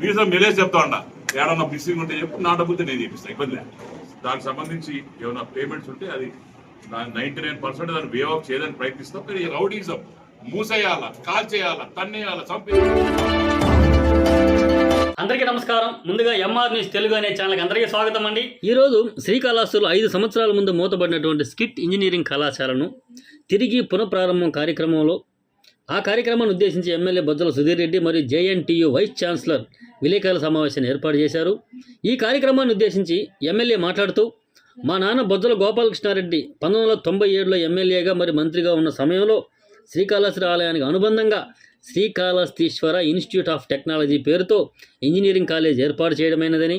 Visa మెలేసి చెప్తా ఉండ ఏడన్నా మిస్సింగ్ ఉంటే చెప్పి నా డబ్బులతో నేను చేపిస్తాను ఇబ్బంది లేదు. దానికి సంబంధించి ఏమైనా పేమెంట్స్ ఉంటే అది నైన్టీ నైన్ పర్సెంట్ దాన్ని వే ఆఫ్ చేయడానికి ప్రయత్నిస్తాం. కానీ రౌడీజం మూసేయాల కాల్ చేయాల తన్నేయాల చంపే అందరికీ నమస్కారం. ముందుగా ఎంఆర్ న్యూస్ తెలుగు అనే ఛానల్కి అందరికీ స్వాగతం అండి. ఈరోజు శ్రీకాళహస్తిలో ఐదు సంవత్సరాల ముందు మూతపడినటువంటి స్కిట్ ఇంజనీరింగ్ కళాశాలను తిరిగి పునఃప్రారంభం కార్యక్రమంలో ఆ కార్యక్రమాన్ని ఉద్దేశించి ఎమ్మెల్యే బొజ్జల సుధీర్ రెడ్డి మరియు జేఎన్టీయు వైస్ ఛాన్సలర్ విలేకరుల సమావేశాన్ని ఏర్పాటు చేశారు. ఈ కార్యక్రమాన్ని ఉద్దేశించి ఎమ్మెల్యే మాట్లాడుతూ మా నాన్న బొజ్జల గోపాలకృష్ణారెడ్డి పంతొమ్మిది వందల తొంభై ఏడులో ఎమ్మెల్యేగా మరి మంత్రిగా ఉన్న సమయంలో శ్రీకాళహస్తి ఆలయానికి అనుబంధంగా శ్రీకాళహస్తీశ్వర ఇన్స్టిట్యూట్ ఆఫ్ టెక్నాలజీ పేరుతో ఇంజనీరింగ్ కాలేజ్ ఏర్పాటు చేయడమైనదని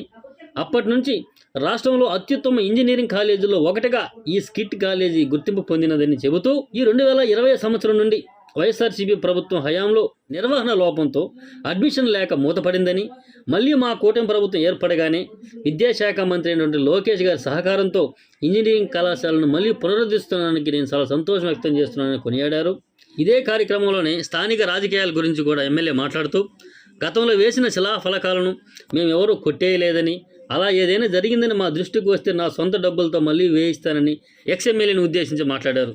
అప్పటి నుంచి రాష్ట్రంలో అత్యుత్తమ ఇంజనీరింగ్ కాలేజీల్లో ఒకటిగా ఈ స్కిట్ కాలేజీ గుర్తింపు పొందినదని చెబుతూ ఈ రెండు వేల ఇరవై సంవత్సరం నుండి వైఎస్ఆర్సీపీ ప్రభుత్వం హయాంలో నిర్వహణ లోపంతో అడ్మిషన్ లేక మూతపడిందని మళ్ళీ మా కూటమి ప్రభుత్వం ఏర్పడగానే విద్యాశాఖ మంత్రి అయినటువంటి లోకేష్ గారి సహకారంతో ఇంజనీరింగ్ కళాశాలను మళ్ళీ పునరుద్ధరిస్తున్నానికి నేను చాలా సంతోషం వ్యక్తం చేస్తున్నానని కొనియాడారు. ఇదే కార్యక్రమంలోనే స్థానిక రాజకీయాల గురించి కూడా ఎమ్మెల్యే మాట్లాడుతూ గతంలో వేసిన శిలాఫలకాలను మేము ఎవరూ కొట్టేయలేదని అలా ఏదైనా జరిగిందని మా దృష్టికి వస్తే నా సొంత డబ్బులతో మళ్ళీ వేయిస్తానని ఎక్స్ఎమ్మెల్యేని ఉద్దేశించి మాట్లాడారు.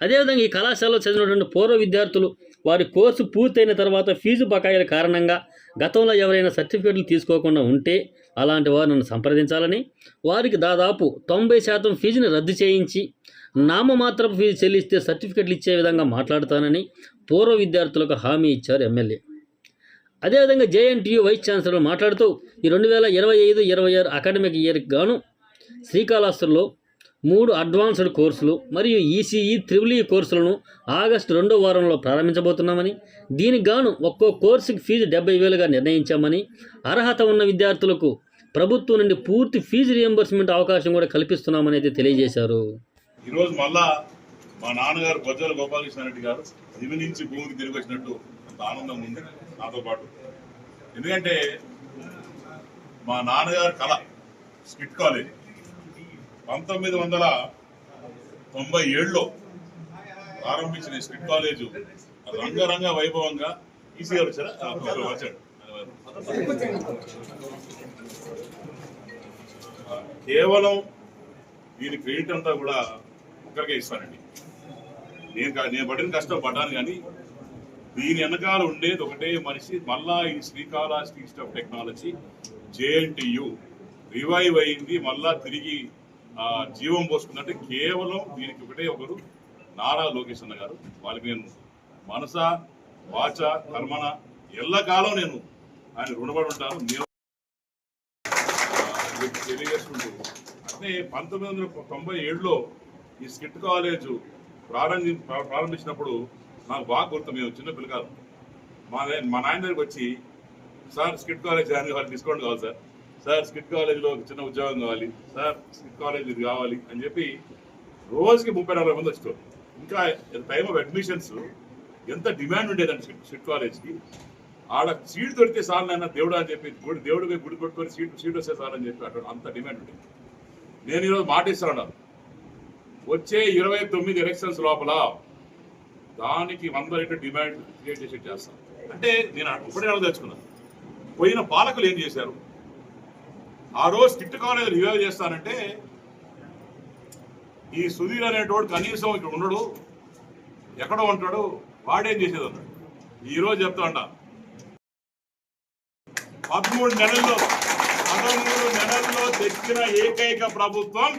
అదేవిధంగా ఈ కళాశాలలో చదివినటువంటి పూర్వ విద్యార్థులు వారి కోర్సు పూర్తయిన తర్వాత ఫీజు బకాయిల కారణంగా గతంలో ఎవరైనా సర్టిఫికేట్లు తీసుకోకుండా ఉంటే అలాంటి వారిని నన్ను సంప్రదించాలని వారికి దాదాపు తొంభై శాతం ఫీజుని రద్దు చేయించి నామమాత్రపు ఫీజు చెల్లిస్తే సర్టిఫికెట్లు ఇచ్చే విధంగా మాట్లాడుతానని పూర్వ విద్యార్థులకు హామీ ఇచ్చారు ఎమ్మెల్యే. అదేవిధంగా జేఎన్టీయూ వైస్ ఛాన్సలర్ మాట్లాడుతూ ఈ రెండు వేల ఇరవై ఐదు ఇరవై ఆరు అకాడమిక్ ఇయర్కి గాను శ్రీకాళహస్తిలో మూడు అడ్వాన్స్డ్ కోర్సులు మరియు ఈసీఈ త్రిబుల్ ఈ కోర్సులను ఆగస్టు రెండో వారంలో ప్రారంభించబోతున్నామని దీనికి గాను ఒక్కో కోర్సుకి ఫీజు డెబ్బై వేలుగా నిర్ణయించామని అర్హత ఉన్న విద్యార్థులకు ప్రభుత్వం నుండి పూర్తి ఫీజు రియంబర్స్మెంట్ అవకాశం కూడా కల్పిస్తున్నామని అయితే తెలియజేశారు. ఈరోజు మళ్ళా మా నాన్నగారు బొజ్జల గోపాలకృష్ణారెడ్డి గారు దివి నుంచి భూమికి తిరిగి వచ్చినట్టు అంత ఆనందం ఉంది నాతో పాటు. ఎందుకంటే మా నాన్నగారు కళ స్కిట్ కాలేజ్. పంతొమ్మిది వందల తొంభై ఏడులో ప్రారంభించిన ఈ స్కిట్ కాలేజ్ రంగరంగ వైభవంగా ఈసీ గారు వచ్చారా వచ్చాడు. కేవలం దీని క్రెడిట్ అంతా కూడా ఒక్కరికే ఇస్తానండి. నేను నేను పడిన కష్టం పడ్డాను కానీ దీని వెనకాల ఉండేది ఒకటే మనిషి మళ్ళా ఈ Srikalahasti institute of technology JNTU revive అయింది మళ్ళా తిరిగి జీవం పోసుకుందంటే కేవలం దీనికి ఒకటే ఒకరు నారా లోకేష్ అన్న గారు. వాళ్ళకి నేను మనస వాచ కర్మణ ఎల్లకాలం నేను ఆయన రుణపడి ఉంటాను. నేను తెలియజేసుకుంటూ అంటే పంతొమ్మిది వందల తొంభై ఏడులో ఈ స్కిట్ కాలేజ్ ప్రారంభి ప్రారంభించినప్పుడు నాకు బాగా గుర్తు మేము చిన్న పిల్లకాలం. మా మా నాయన దగ్గరికి వచ్చి సార్ స్కిట్ కాలేజ్ జాయిన్ కావాలి డిస్కౌంట్ కావాలి సార్. సార్ స్కిట్ కాలేజ్లో ఒక చిన్న ఉద్యోగం కావాలి. సార్ స్కిట్ కాలేజ్ ఇది కావాలి అని చెప్పి రోజుకి ముప్పై నలభై మంది వచ్చేవారు ఇంకా టైం ఆఫ్ అడ్మిషన్స్ ఎంత డిమాండ్ ఉండేదండి స్కిట్ స్కిట్ కాలేజ్కి. ఆడ సీట్ దొరికితే సార్ నాయన దేవుడు అని చెప్పి గుడి దేవుడు పోయి గుడి కొట్టుకొని సీట్ సీట్ వస్తే సార్ అని చెప్పి అటు అంత డిమాండ్ ఉండేది. నేను ఈరోజు మాట ఇస్తాను వచ్చే ఇరవై తొమ్మిది ఎలక్షన్స్ లోపల దానికి వంద రెట్లు డిమాండ్ క్రియేట్ చేసి చేస్తాను. అంటే నేను ఇప్పుడే తెచ్చుకున్నాను. పోయిన పాలకులు ఏం చేశారు? ఆ రోజు స్ట్రిక్ట్ కాలేజ్ రివైవ్ చేస్తానంటే ఈ సుధీర్ అనేటోడు కనీసం ఇక్కడ ఉండడు ఎక్కడో ఉంటాడు వాడేం చేసేది అన్నాడు. ఈరోజు చెప్తా అంట. పదమూడు నెలల్లో పదమూడు నెలల్లో తెచ్చిన ఏకైక ప్రభుత్వం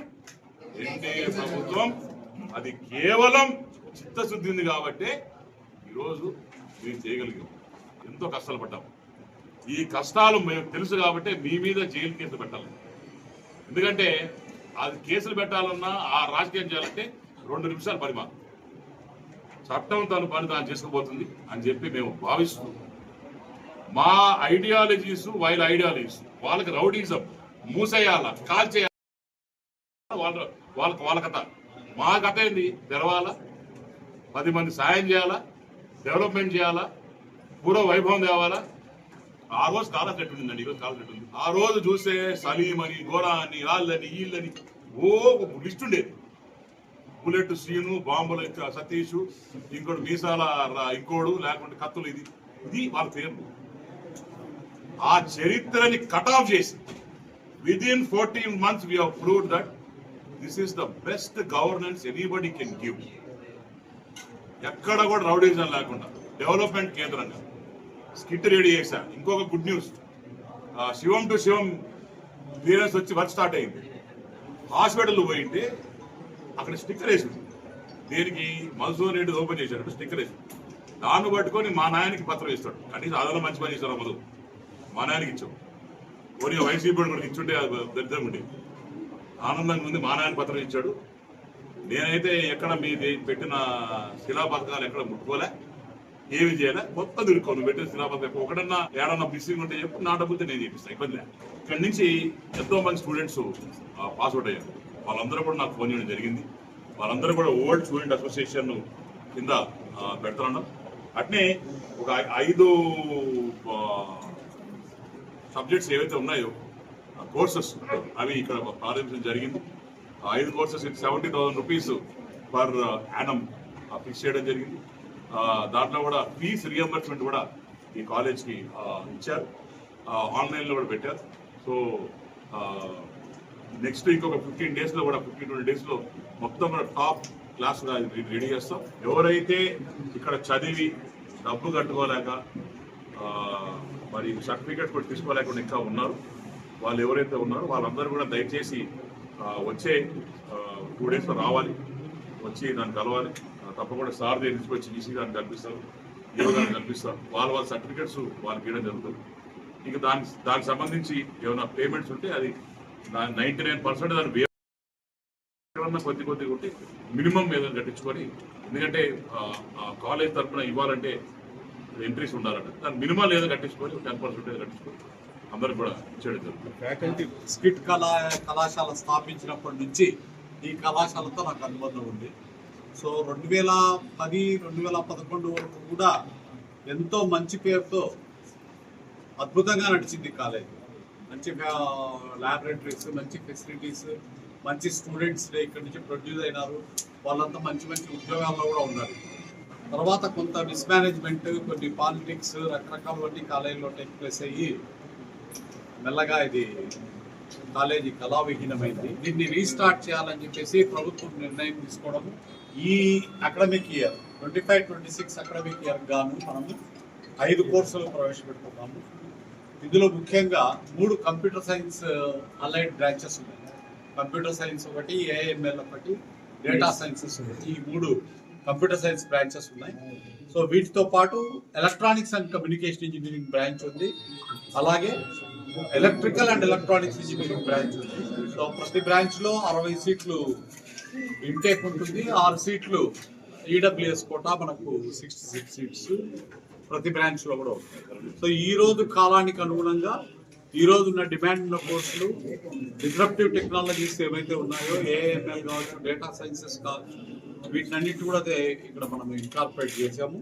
ఎన్డీఏ ప్రభుత్వం అది కేవలం చిత్తశుద్ధి ఉంది కాబట్టి ఈరోజు మేము చేయగలిగాం. ఎంతో కష్టాలు పడ్డాం. ఈ కష్టాలు మేము తెలుసు కాబట్టి మీ మీద జైలు కేసు పెట్టాలి. ఎందుకంటే అది కేసులు పెట్టాలన్నా ఆ రాజకీయం చేయాలంటే రెండు నిమిషాలు పని మాకు చట్టం తను పని తాను చేసుకోబోతుంది అని చెప్పి మేము భావిస్తూ మా ఐడియాలజీస్ వాళ్ళ ఐడియాలజీస్ వాళ్ళకి రౌడీజం మూసేయాల కాల్ చేయాల వాళ్ళ వాళ్ళకి వాళ్ళ కథ. మా కథ ఏంది? తెరవాలా పది మంది సాయం చేయాలా డెవలప్మెంట్ చేయాలా పూర్వ వైభవం తేవాలా ఆ రోజు కాలం చెట్టు ఉందండి ఈరోజు కాలం చెట్టు ఉంది. ఆ రోజు చూస్తే సలీం అని గోరా అని రాళ్ళని ఈళ్ళని ఓ ఒక లిస్ట్ ఉండేది. బుల్లెట్ సీను బాంబుల సతీష్ ఇంకోటి మీసాల రా- ఇంకోడు లేకుంటే కత్తులు ఇది ఇది వాళ్ళ పేర్లు ఆ చరిత్రని కట్ ఆఫ్ చేసి with in fourteen months we prove that this is the best governance anybody can give ఎక్కడ కూడా రౌడీజం లేకుండా డెవలప్మెంట్ కేంద్రంగా. స్కిట్ రెడీ చేశా. ఇంకొక good news Shivam to Shivam clearance వచ్చి వర్క్ స్టార్ట్ అయింది. హాస్పిటల్ పోయింటే అక్కడ స్టిక్కర్ వేసింది. దీనికి మధుసూదన్ రెడ్డి ఓపెన్ చేశాడు. స్టిక్కర్ వేసి దాన్ని పట్టుకొని మా నాయనకి పత్రం ఇస్తాడు. కనీసం అదనం మంచి పని చేశారు మధు మా నాయనకి ఇచ్చాం. పోనీ వైసీపీ కూడా ఇచ్చుంటే అది దరిద్రం ఉండేది. ఆనందంగా ఉంది. మా నాయన పత్రం ఇచ్చాడు. నేనైతే ఎక్కడ మీది పెట్టిన శిలా పథకాలు ఎక్కడ ముట్టుకోలే. ఏమి చేయలే కొత్త తిరుక్కో నువ్వు పెట్టిన శిలా ఒకటన్నా ఏడన్నా మిస్సింగ్ ఉంటే చెప్పు నా డబ్బుతో నేను చేపిస్తాను ఇబ్బంది ఇక్కడి నుంచి ఎంతో మంది స్టూడెంట్స్ పాస్ అవుట్ అయ్యారు. వాళ్ళందరూ కూడా నాకు ఫోన్ చేయడం జరిగింది. వాళ్ళందరూ కూడా ఓల్డ్ స్టూడెంట్ అసోసియేషన్ కింద పెడతాను పెడుతున్నాం అట్నే ఒక ఐదు సబ్జెక్ట్స్ ఏవైతే ఉన్నాయో కోర్సెస్ అవి ఇక్కడ ప్రారంభించడం జరిగింది. ఆ ఐదు courses seventy thousand rupees per annum fix చేయడం జరిగింది. దాంట్లో కూడా ఫీజ్ రియంబర్స్మెంట్ కూడా ఈ కాలేజ్కి ఇచ్చారు. ఆన్లైన్లో కూడా పెట్టారు. సో నెక్స్ట్ ఇంకొక ఫిఫ్టీన్ డేస్లో కూడా ఫిఫ్టీన్ ట్వంటీ డేస్లో మొత్తం కూడా టాప్ క్లాస్ రెడీ చేస్తాం. ఎవరైతే ఇక్కడ చదివి డబ్బు కట్టుకోలేక మరి సర్టిఫికేట్ కూడా తీసుకోలేకుండా ఇంకా ఉన్నారు వాళ్ళు ఎవరైతే ఉన్నారో వాళ్ళందరూ కూడా దయచేసి వచ్చే టూ డేస్లో రావాలి వచ్చి దాన్ని కలవాలి. తప్పకుండా సార్ దగ్గర తీసుకొచ్చి ఈసీ గారిని కల్పిస్తారు ఏవో గారిని కల్పిస్తారు. వాళ్ళ వాళ్ళ సర్టిఫికేట్స్ వాళ్ళకి ఇవ్వడం జరుగుతుంది. ఇక దానికి దానికి సంబంధించి ఏమైనా పేమెంట్స్ ఉంటే అది నైంటీ నైన్ పర్సెంట్ దాని వే- కొద్ది కొద్ది ఉంటే మినిమం ఏదైనా కట్టించుకొని ఎందుకంటే కాలేజ్ తరఫున ఇవ్వాలంటే ఎంట్రీస్ ఉండాలంటే. దాని మినిమం ఏదో కట్టించుకొని టెన్ పర్సెంట్ ఏదో కట్టించుకొని అందరికి కూడా ఇచ్చేయడం జరుగుతుంది. ఫ్యాకల్టీ స్కిట్ కళా కళాశాల స్థాపించినప్పటి నుంచి ఈ కళాశాలతో నాకు అనుబంధం ఉంది. సో రెండు వేల పది రెండు వేల పదకొండు వరకు కూడా ఎంతో మంచి పేరుతో అద్భుతంగా నడిచింది కాలేజ్. మంచి ల్యాబొరేటరీస్ మంచి ఫెసిలిటీస్ మంచి స్టూడెంట్స్ ఇక్కడ నుంచి ప్రొడ్యూస్ అయినారు. వాళ్ళంతా మంచి మంచి ఉద్యోగాల్లో కూడా ఉన్నారు. తర్వాత కొంత మిస్మేనేజ్మెంట్ కొన్ని పాలిటిక్స్ రకరకాల వంటి కాలేజీలో టేక్ ప్లేస్ అయ్యి మెల్లగా ఇది కాలేజీ కళావిహీనమైంది. దీన్ని రీస్టార్ట్ చేయాలని చెప్పేసి ప్రభుత్వం నిర్ణయం తీసుకోవడం ఈ academic year twenty five twenty six academic year గాను మనము ఐదు కోర్సులు ప్రవేశపెట్టుకున్నాము. ఇందులో ముఖ్యంగా మూడు కంప్యూటర్ సైన్స్ అలైడ్ బ్రాంచెస్ ఉన్నాయి. కంప్యూటర్ సైన్స్ ఒకటి ఏఎంఎల్ ఒకటి డేటా సైన్సెస్ ఒకటి ఈ మూడు కంప్యూటర్ సైన్స్ బ్రాంచెస్ ఉన్నాయి. సో వీటితో పాటు electronics and communication engineering branch ఉంది. అలాగే electrical and electronics engineering branch ఉంది. సో ప్రతి బ్రాంచ్లో అరవై సీట్లు ఇంటేక్ ఉంటుంది? ఆరు సీట్లు ఈడబ్ల్యూఎస్ కోటా మనకు సిక్స్టీ సిక్స్ సీట్స్ ప్రతి బ్రాంచ్లో కూడా ఉంటాయి. సో ఈ రోజు కాలానికి అనుగుణంగా ఈరోజు ఉన్న డిమాండ్ ఉన్న కోర్సులు డిస్రప్టివ్ టెక్నాలజీస్ ఏవైతే ఉన్నాయో ఏఎంఎల్ కావచ్చు డేటా సైన్సెస్ కావచ్చు వీటినన్నిటి కూడా ఇక్కడ మనం ఇన్కార్పొరేట్ చేసాము